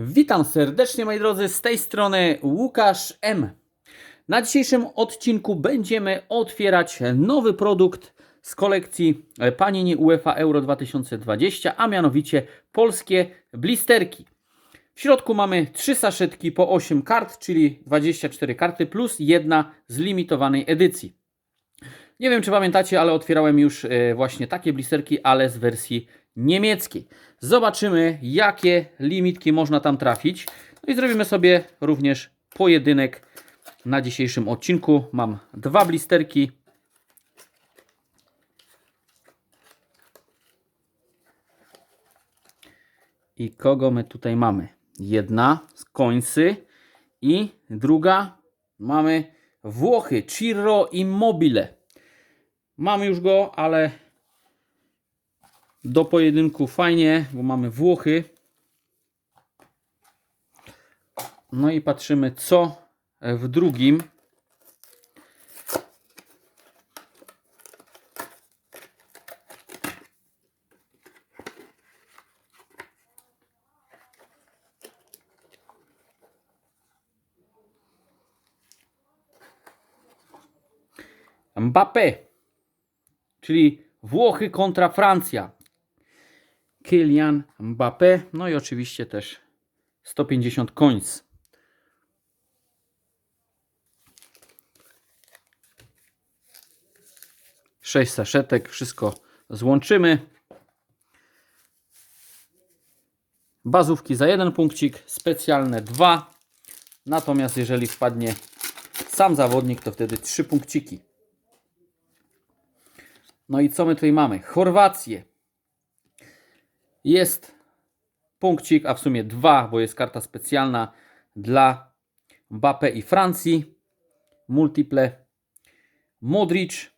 Witam serdecznie moi drodzy, z tej strony Łukasz M. Na dzisiejszym odcinku będziemy otwierać nowy produkt z kolekcji Panini UEFA Euro 2020, a mianowicie polskie blisterki. W środku mamy trzy saszetki po 8 kart, czyli 24 karty plus jedna z limitowanej edycji. Nie wiem, czy pamiętacie, ale otwierałem już e, właśnie takie blisterki, ale z wersji niemieckiej. Zobaczymy, jakie limitki można tam trafić. No i zrobimy sobie również pojedynek na dzisiejszym odcinku. Mam dwa blisterki. I kogo my tutaj mamy? Jedna z końcy i druga mamy Włochy, Ciro Immobile. Mamy już go, ale do pojedynku fajnie, bo mamy Włochy. No i patrzymy, co w drugim. Mbappé, czyli Włochy kontra Francja. Kylian Mbappé, no i oczywiście też 150 końc. Sześć saszetek, wszystko złączymy. Bazówki za jeden punkcik, specjalne dwa. Natomiast jeżeli wpadnie sam zawodnik, to wtedy trzy punkciki. No i co my tutaj mamy? Chorwację. Jest punkcik, a w sumie dwa, bo jest karta specjalna dla Mbappé i Francji. Multiple. Modric,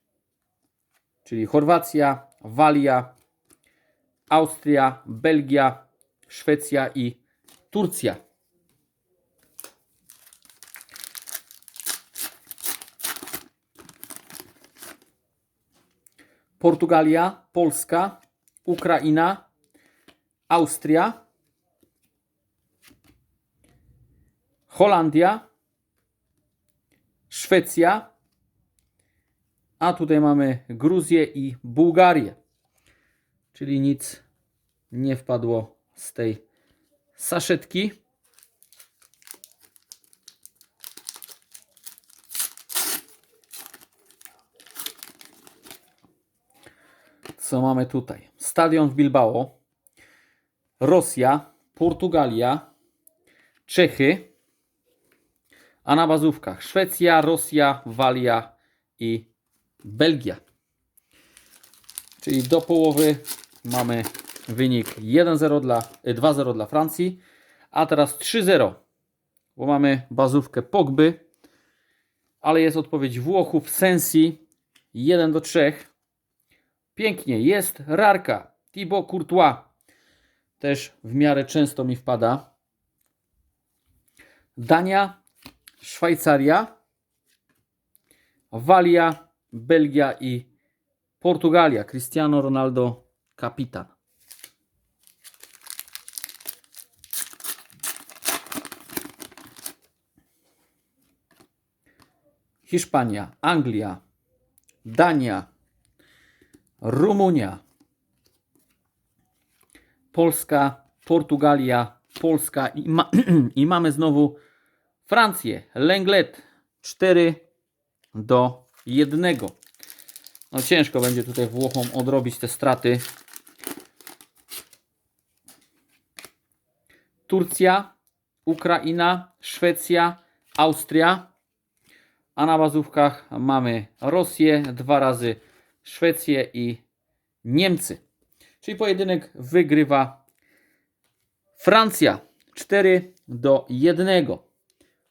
czyli Chorwacja, Walia, Austria, Belgia, Szwecja i Turcja. Portugalia, Polska, Ukraina, Austria, Holandia, Szwecja, a tutaj mamy Gruzję i Bułgarię. Czyli nic nie wpadło z tej saszetki. Co mamy tutaj? Stadion w Bilbao, Rosja, Portugalia, Czechy, a na bazówkach Szwecja, Rosja, Walia i Belgia. Czyli do połowy mamy wynik 1-0 dla, e, 2-0 dla Francji, a teraz 3-0, bo mamy bazówkę Pogby, ale jest odpowiedź Włochów, Sensi 1 do 3. Pięknie, jest Rarka, Thibaut Courtois. Też w miarę często mi wpada. Dania, Szwajcaria, Walia, Belgia i Portugalia. Cristiano Ronaldo, kapitan. Hiszpania, Anglia, Dania, Rumunia, Polska, Portugalia, Polska i, ma, i mamy znowu Francję. Lenglet 4 do 1. No ciężko będzie tutaj Włochom odrobić te straty. Turcja, Ukraina, Szwecja, Austria. A na bazówkach mamy Rosję dwa razy Szwecję i Niemcy. Czyli pojedynek wygrywa Francja 4 do 1.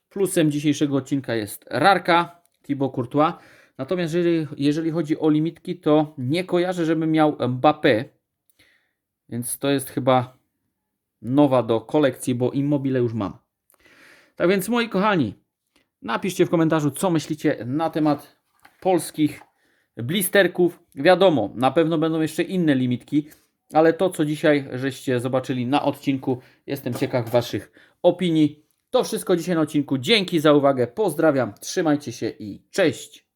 Plusem dzisiejszego odcinka jest Rarka Thibaut Courtois. Natomiast jeżeli, jeżeli chodzi o limitki, to nie kojarzę, żebym miał Mbappé. Więc to jest chyba nowa do kolekcji, bo Immobile już mam. Tak więc moi kochani, napiszcie w komentarzu, co myślicie na temat polskich blisterków. Wiadomo, na pewno będą jeszcze inne limitki, ale to, co dzisiaj żeście zobaczyli na odcinku, jestem ciekaw Waszych opinii. To wszystko dzisiaj na odcinku. Dzięki za uwagę, pozdrawiam, trzymajcie się i cześć!